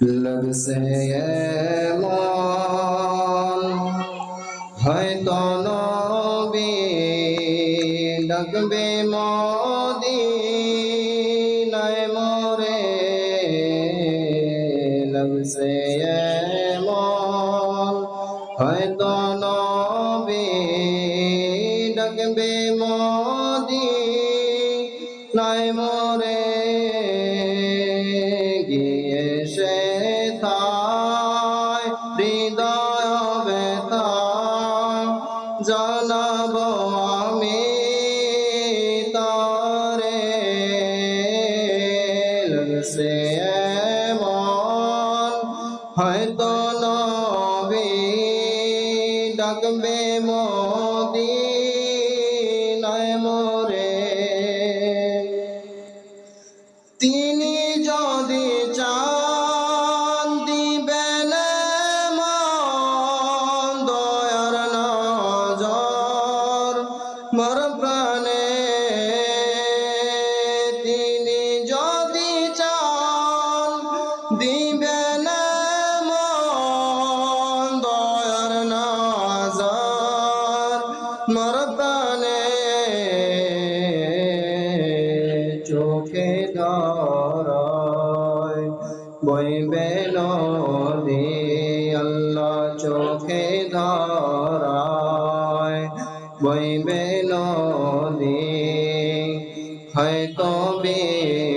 लगसे মন হয়তো নবী ডাকবে মদিনায় মোরে लगसे মন হয়তো নবী ডাকবে মদিনায় থায় হৃদয় ব্যথা জানাব আমি তারে। সে মন হয়তো নবী ডাকবে মোদি নয় নজর মর প্রাণে চোখে ধরায় বইবে নদী আল্লাহ চোখে ধরায় বইবে নদী হয়তো বীর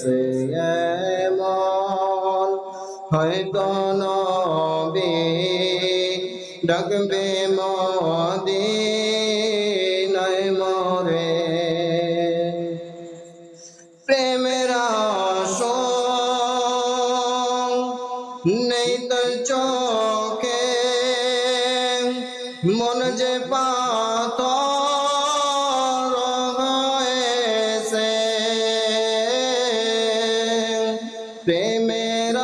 লাগছে মন হয়তো নবী ডাকবে মোদি, নয় মরে। প্রেমের নেই তো চোখে, মন যে পাথর প্রেমের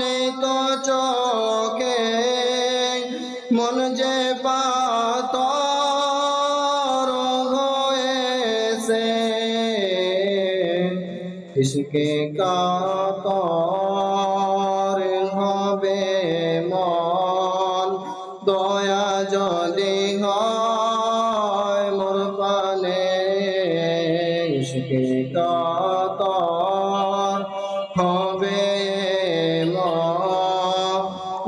নেই তো চোখে মন যে পাথর হয়েছে ইসকে কাতর কাতর হবে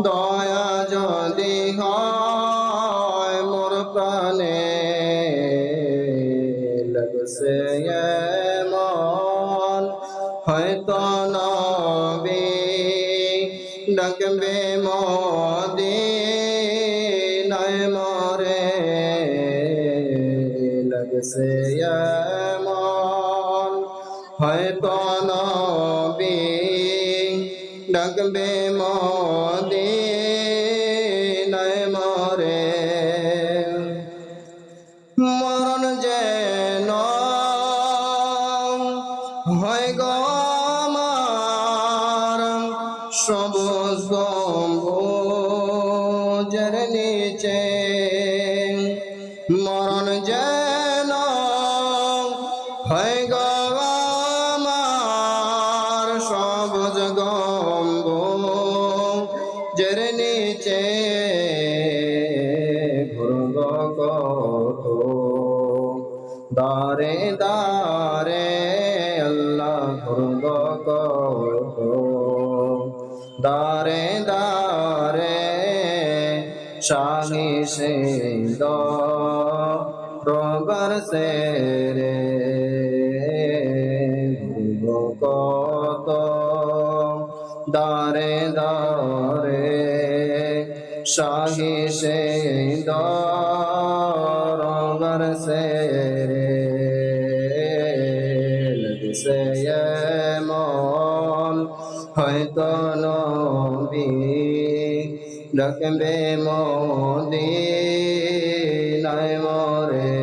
দয়া যদি হয় মোর প্রাণে লাগছে মন হয়তো নবী ডাকবে মোদি নয় মরে লাগছে হয়তো নবী ডাকবে মোদি নয় মরে। মরণ যেন সবুজ গম্বুজের নিচে। কত দারে দারে, আল্লাহ ঘুরব কত। দারে দারে শাহি সে দরবার সে রে কত। দারে দারে শাহি সে দরবার আমার সে মন হয়তো নবী ডাকবে মোদি নয় মরে